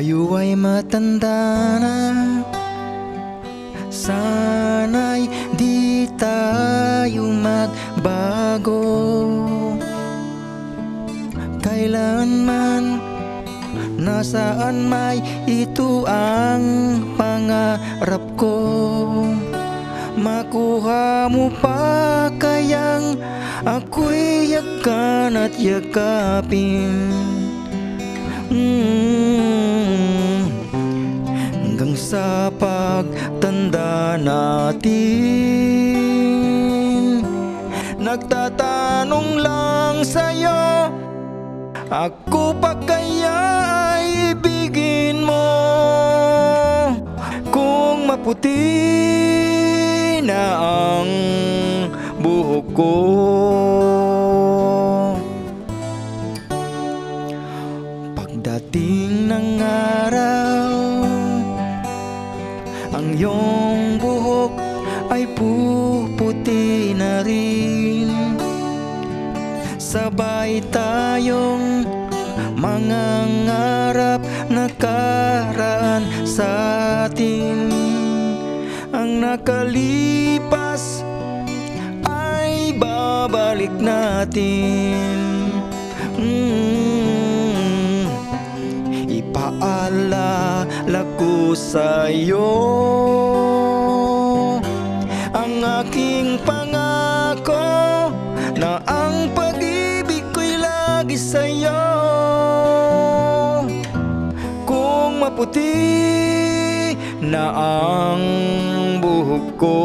Tayo ay matanda na Sana'y di tayo magbago. Kailanman Nasaan may ito ang pangarap ko? Makuha mo pa kayang ako'y yakan at yakapin Mm. Hanggang sa pagtanda natin Nagtatanong lang sa'yo Ako pa kaya ay ibigin mo Kung maputi na ang buhok ko Pagdating ng araw Ang iyong buhok ay puputi na rin. Sabay tayong mga ngarap nakaraan sa atin. Ang nakalipas ay babalik natin Ipaalala ko sa'yo. Ang aking pangako Na ang pag-ibig ko'y lagi sa'yo. Kung maputi na ang buhok ko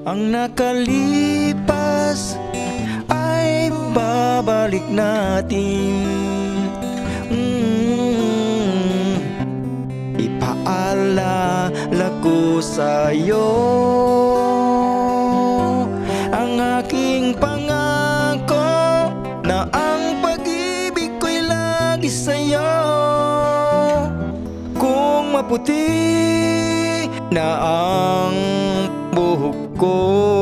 Ang nakalipas ay babalik natin. Mm, Ipaalala ko sa'yo Ang aking pangako Na ang pag-ibig ko'y lagi sa'yo. Kung maputi na ang buhok ko